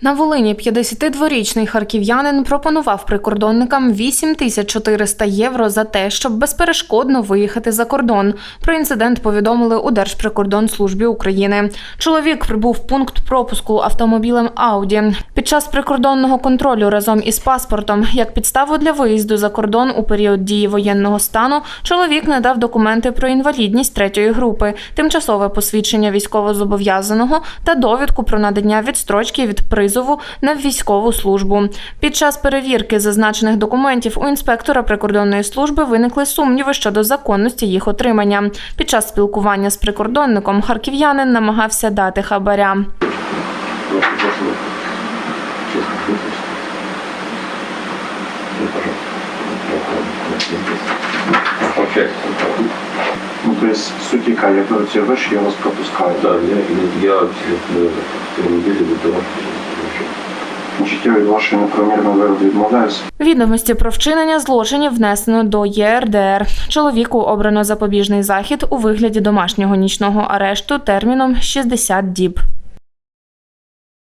На Волині 52-річний харків'янин пропонував прикордонникам 8400 євро за те, щоб безперешкодно виїхати за кордон. Про інцидент повідомили у Держприкордонслужбі України. Чоловік прибув в пункт пропуску автомобілем Ауді. Під час прикордонного контролю разом із паспортом, як підставу для виїзду за кордон у період дії воєнного стану, чоловік надав документи про інвалідність третьої групи, тимчасове посвідчення військовозобов'язаного та довідку про надання відстрочки від призову на військову службу. Під час перевірки зазначених документів у інспектора прикордонної служби виникли сумніви щодо законності їх отримання. Під час спілкування з прикордонником харків'янин намагався дати хабаря. Ну. Ну, то есть суть яка, я беру ці гроші, я вас пропускаю. Да, я, я цьому ділі від того, що Значить, я від вашої неправомірної вироби відмовляюся. Відомості про вчинення злочинів внесено до ЄРДР. Чоловіку обрано запобіжний захід у вигляді домашнього нічного арешту терміном 60 діб.